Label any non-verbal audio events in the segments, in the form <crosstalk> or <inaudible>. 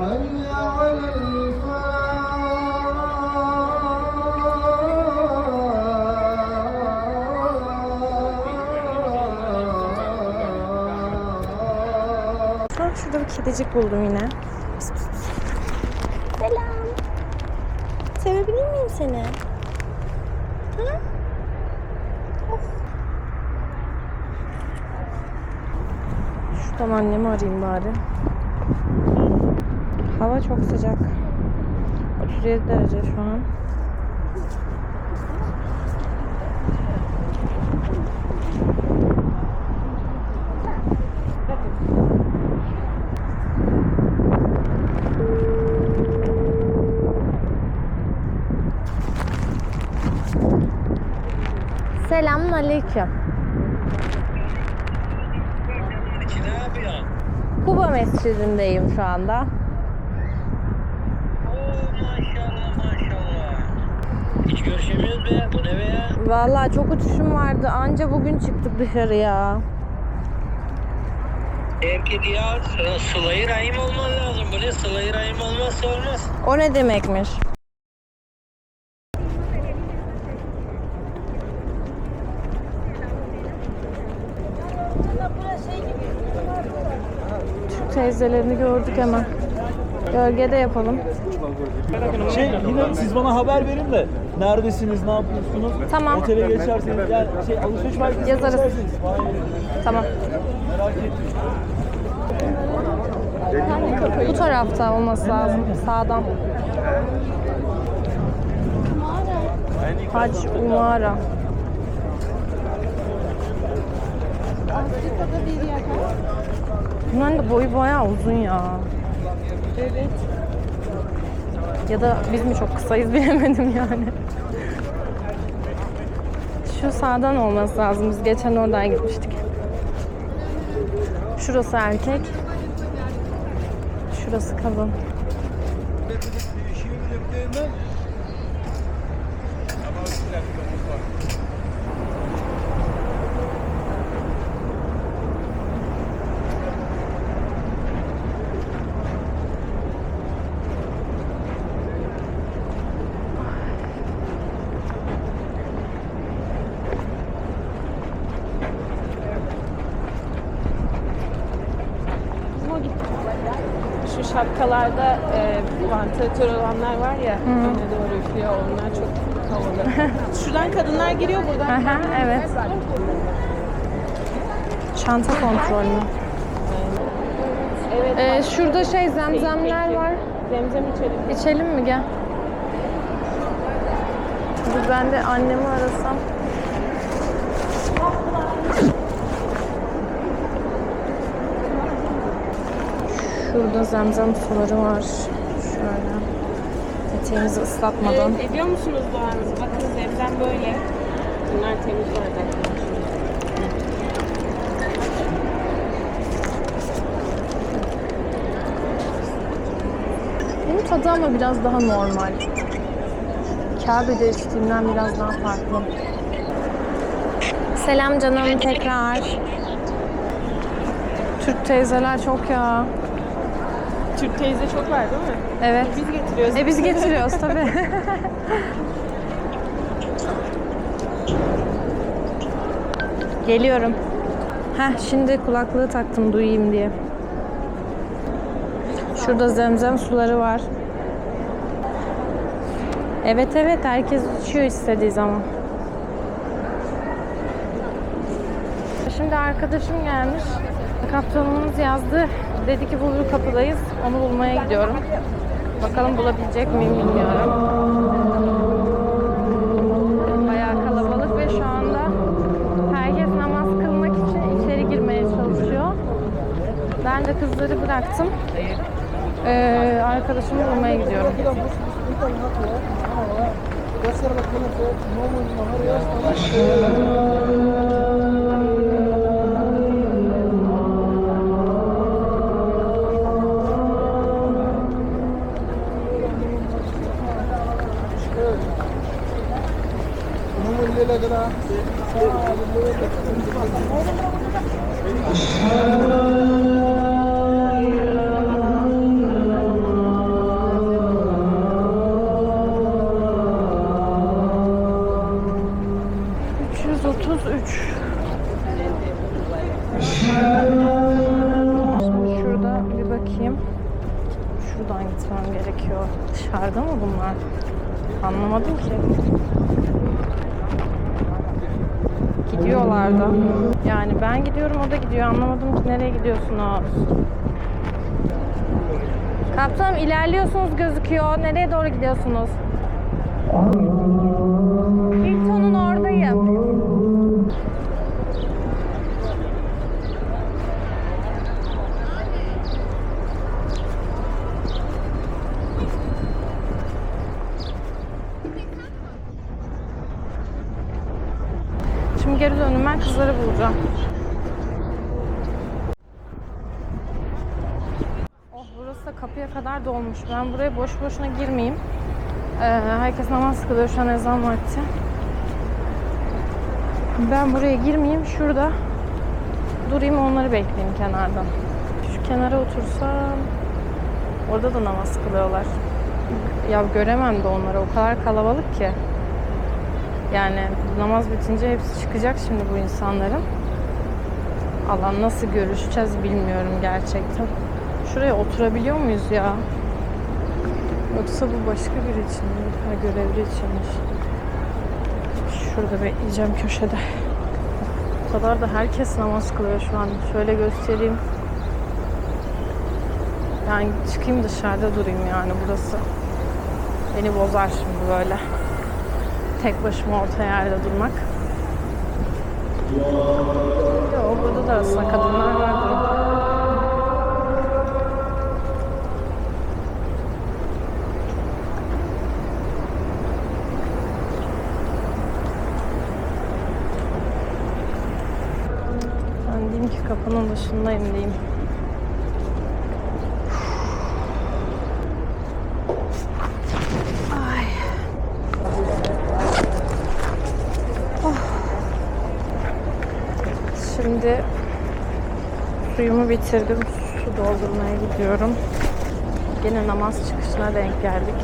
حي على الفلاح Sonra şurada bir kedicik buldum yine. Pıs pıs pıs. Selam. Sevebilir miyim seni? Ha? Oh. Şuradan annemi arayayım bari. Hava çok sıcak. 37 derece şu an. Selamun aleyküm. Kuba Mescidindeyim şu anda. Hiç görüşemiyoruz be. Bu ne be ya? Vallahi çok uçuşum vardı. Anca bugün çıktık dışarıya. Erkek ya Sıla-i Rahim olman lazım. Bu ne Sıla-i Rahim olmazsa olmaz. O ne demekmiş? Türk teyzelerini gördük hemen. Gölgede yapalım. Şey yine siz bana haber verin de neredesiniz, ne yapıyorsunuz? Tamam. Otele geçerseniz yani şey alışveriş merkezine Yazarız. Tamam. merak etmeyin. Bu tarafta olması lazım. Sağdan. Hac Umara. Afrika'da bir yer. Bunların da boyu bayağı uzun ya. Evet. Ya da biz mi çok kısayız <laughs> bilemedim yani. Şu sağdan olması lazım. Biz geçen oradan gitmiştik. Şurası erkek. Şurası kadın. Şapkalarda e, vantilatör olanlar var ya öne doğru üflüyor onlar çok havalı. <laughs> Şuradan kadınlar giriyor buradan. Aha, evet. Çanta kontrolü. Evet. Ee, şurada şey zemzemler var. Zemzem içelim. İçelim mi gel? Dur ben de annemi arasam. Şurada zemzem suları var. Şöyle. Eteğimizi ıslatmadan. Evet, ediyor musunuz duanızı? Bakın zemzem böyle. Bunlar temiz bardaklar. Bunun tadı ama biraz daha normal. Kabe'de içtiğimden biraz daha farklı. Selam canım tekrar. Türk teyzeler çok ya. Türk teyze çok var değil mi? Evet. Biz getiriyoruz. E biz getiriyoruz <laughs> tabii. Geliyorum. Heh şimdi kulaklığı taktım duyayım diye. Şurada zemzem suları var. Evet evet herkes içiyor istediği zaman. Şimdi arkadaşım gelmiş. Kaptanımız yazdı. Dedi ki Bulur Kapı'dayız. Onu bulmaya gidiyorum. Bakalım bulabilecek miyim bilmiyorum. Bayağı kalabalık ve şu anda herkes namaz kılmak için içeri girmeye çalışıyor. Ben de kızları bıraktım. Ee, arkadaşımı bulmaya gidiyorum. 333 Şurada bir bakayım. Şuradan gitmem gerekiyor. Dışarıda mı bunlar? Anlamadım ki. Gidiyorlar da. Yani ben gidiyorum o da gidiyor. Anlamadım ki nereye gidiyorsunuz? Kaptanım ilerliyorsunuz gözüküyor. Nereye doğru gidiyorsunuz? Hilton'un oradayım. Şimdi geri döndüm ben kızları bulacağım. Oh burası da kapıya kadar dolmuş. Ben buraya boş boşuna girmeyeyim. Ee, herkes namaz kılıyor şu an ezan vakti. Ben buraya girmeyeyim. Şurada durayım onları bekleyeyim kenardan. Şu kenara otursam orada da namaz kılıyorlar. Ya göremem de onları. O kadar kalabalık ki. Yani namaz bitince hepsi çıkacak şimdi bu insanların. Allah nasıl görüşeceğiz bilmiyorum gerçekten. Şuraya oturabiliyor muyuz ya? Yoksa bu başka biri için mi? Ha, görevli içinmiş. Şurada bekleyeceğim köşede. O kadar da herkes namaz kılıyor şu an. Şöyle göstereyim. Yani çıkayım dışarıda durayım yani burası. Beni bozar şimdi böyle. Tek başıma orta yerde durmak. Yo, burada da aslında kadınlar vardı. Ben diyeyim ki kapının dışındayım diyeyim. Ay. Oh. Şimdi suyumu bitirdim. Su doldurmaya gidiyorum. Gene namaz çıkışına denk geldik.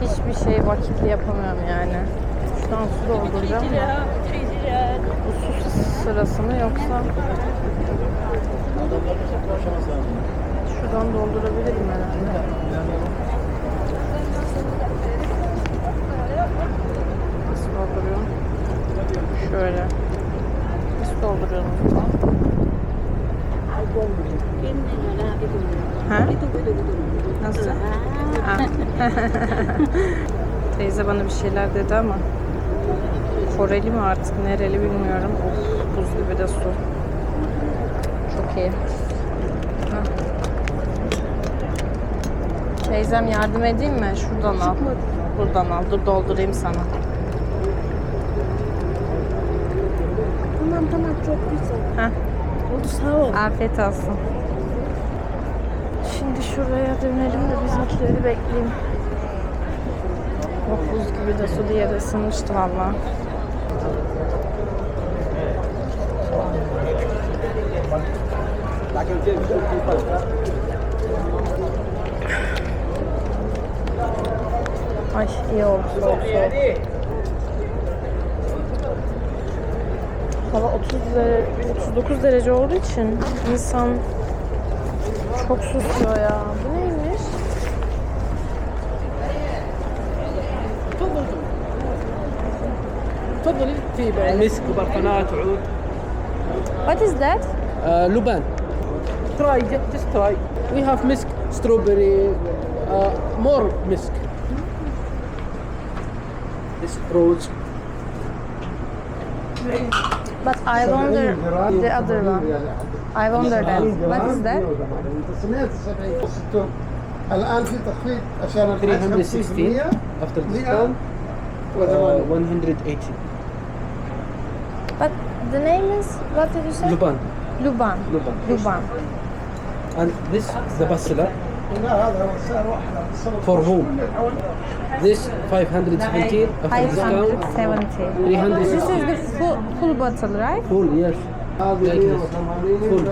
Hiçbir şey vakitli yapamıyorum yani. Şuradan su dolduracağım. Bu su sırası mı yoksa şuradan doldurabilirim herhalde. Nasıl dolduruyorum? Şöyle. Nasıl dolduruyorum? Ha? Nasıl? <laughs> Teyze bana bir şeyler dedi ama Koreli mi artık nereli bilmiyorum. Of, buz gibi de su. Çok iyi. Ha. Teyzem yardım edeyim mi? Şuradan al. Buradan al. Dur doldurayım sana. Tamam tamam çok güzel. Heh. Sağ ol. Afiyet olsun. Şimdi şuraya dönelim de bizimkileri bekleyeyim. Oh buz gibi de su diye de ısınmıştı valla. Ay iyi oldu soğuk soğuk. Hava 30 derece, 39 derece olduğu için insan çok susuyor ya. Bu neymiş? تفضلي في مسك وبرفانات وعود What is that? آه لبان تراي جست تراي وي هاف مسك ستروبري مور مسك This rose But I wonder the other one. I wonder that. What is that? تصنيف 70 الان في تخفيض عشان الحج 316 50% after مئة discount وثمانية. uh, 180 But the name is what did you say? لبان Luban. Luban. Luban. and this the bachelor لا هذا هو السعر واحد على الصوت. for whom This 515 after discount. 570. 360. This is the full, full bottle, right? Full, yes. Like this. Full.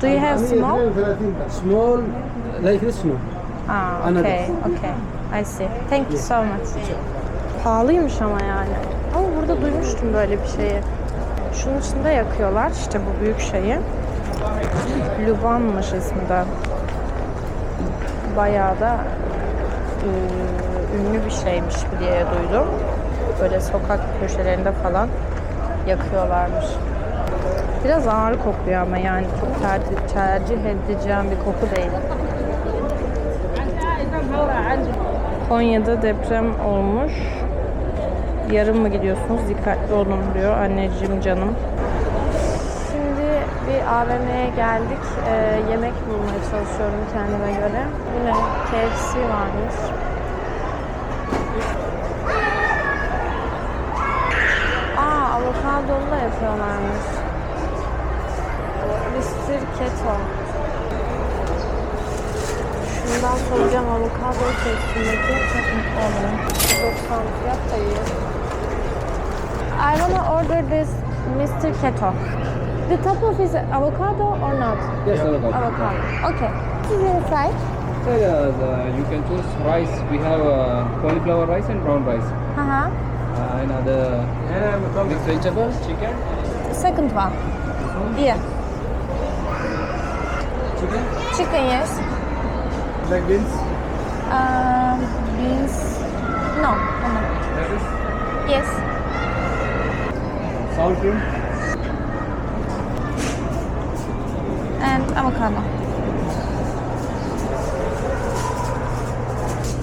Do you have small? Small, like this, no. Ah, okay, okay. I see. Thank you so much. Pahalıymış ama yani. Ama burada duymuştum böyle bir şeyi. Şunun içinde yakıyorlar işte bu büyük şeyi. Lubanmış ismi de. Bayağı da ünlü bir şeymiş diye duydum. Böyle sokak köşelerinde falan yakıyorlarmış. Biraz ağır kokuyor ama yani çok tercih, tercih edeceğim bir koku değil. Konya'da deprem olmuş. Yarın mı gidiyorsunuz? Dikkatli olun diyor anneciğim canım. AVM'ye geldik. Ee, yemek bulmaya çalışıyorum kendime göre. Yine KFC varmış. Aa avokadolu da yapıyorlarmış. Mr. Keto. Şundan soracağım avokado testindeki çok mutlu olurum. 90 fiyat da. I wanna order this Mr. Keto. The top of is avocado or not? Yes, avocado. Avocado. Okay. What is inside? So, uh, the, you can choose rice. We have uh, cauliflower rice and brown rice. Haha. Uh, another mixed vegetable, chicken. Second one. Yeah. Chicken? Chicken, yes. Like beans? Um, beans. No. no, no. Lettuce? Yes. Sour cream? And avocado.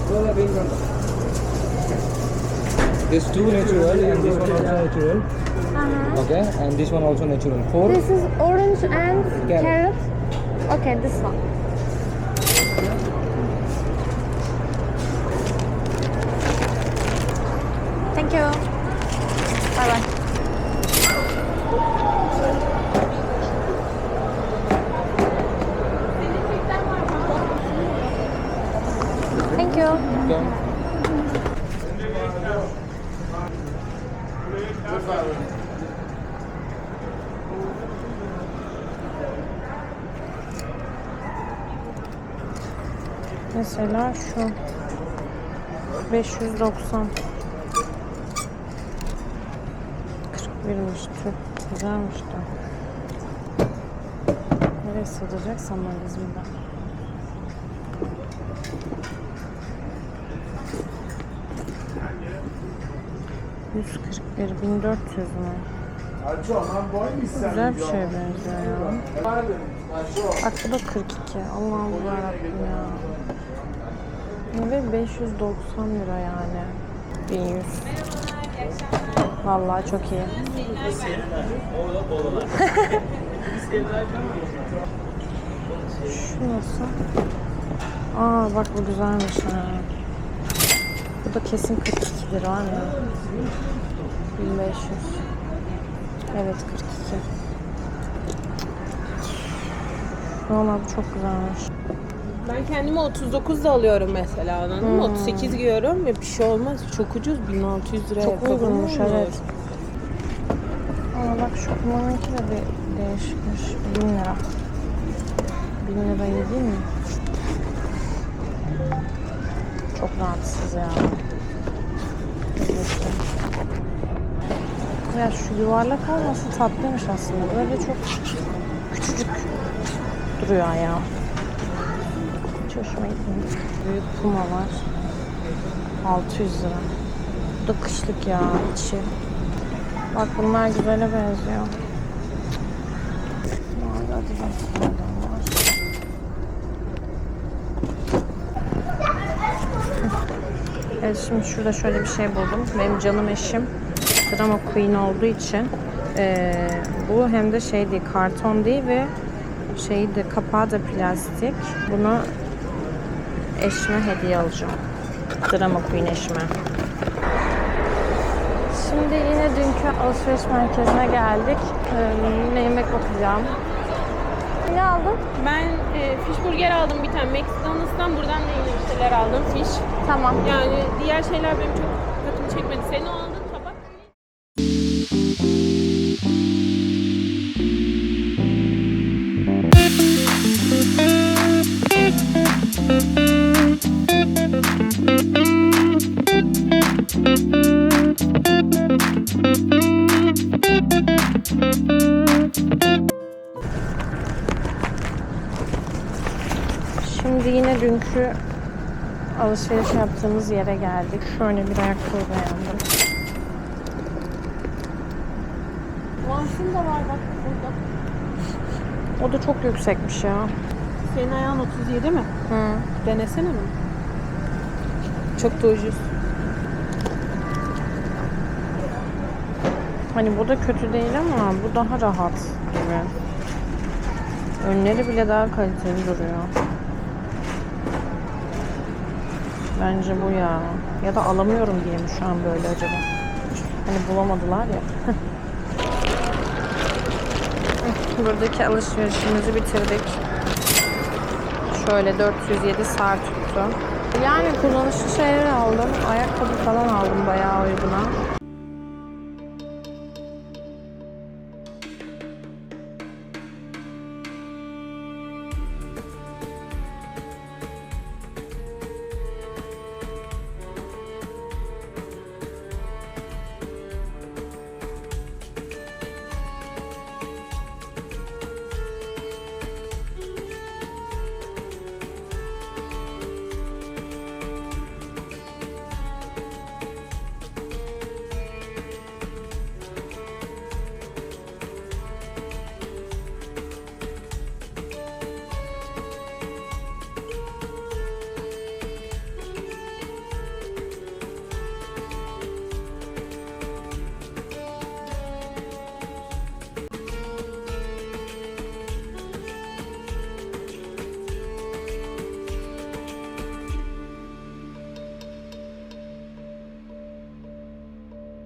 Soya beans on top. This two natural and this one also natural. Uh-huh. Okay, and this one also natural. Four. This is orange and Carrot. carrot. Okay, this one. Okay. Mesela şu 590 41'miş tüh güzelmiş de. Nereye sığdıracaksam ben İzmir'den ...141, 1400 mü? Güzel bir şeye benziyor ya. Bak bu da 42. Allah'ım yarabbim ya. Ve 590 lira yani. 1100. Vallahi çok iyi. Şu nasıl? Aa bak bu güzelmiş ha. Bu da kesin 42 lira var mı? 1500. Evet 42. Vallahi bu çok güzelmiş. Ben kendime 39 da alıyorum mesela anladın mı? 38 giyiyorum ve bir şey olmaz. Çok ucuz 1600 lira. Çok uygunmuş evet. Ama bak şu kumanınki de bir değişikmiş. 1000 lira. 1000 lira iyi değil mi? Çok rahatsız ya. Evet. Ya şu yuvarlak olması tatlıymış aslında. Böyle çok küçücük duruyor ya. Hiç hoşuma gitmiyor. Büyük puma var. 600 lira. Bu da kışlık ya içi. Bak bunlar güzele benziyor. Adidas'lardan var. Evet şimdi şurada şöyle bir şey buldum. Benim canım eşim Drama Queen olduğu için eee, bu hem de şey değil karton değil ve şey de kapağı da plastik. Bunu eşime hediye alacağım. Drama Queen eşime. Şimdi yine dünkü alışveriş merkezine geldik. Ee, yine yemek bakacağım. Ne aldın? Ben e, fish burger aldım bir tane McDonald's'tan. Buradan da yine bir şeyler aldım fish. Tamam. Yani diğer şeyler benim çok dikkatimi çekmedi. Senin o alışveriş yaptığımız yere geldik. Şöyle bir ayakkabı beğendim. Vansın da var bak burada. O da çok yüksekmiş ya. Senin ayağın 37 mi? Hı. Denesene mi? Çok da ucuz. Hani bu da kötü değil ama bu daha rahat gibi. Önleri bile daha kaliteli duruyor. Bence bu ya. Ya da alamıyorum diye mi şu an böyle acaba? Hani bulamadılar ya. <laughs> Buradaki alışverişimizi bitirdik. Şöyle 407 sar tuttu. Yani kullanışlı şeyler aldım. Ayakkabı falan aldım bayağı uyguna.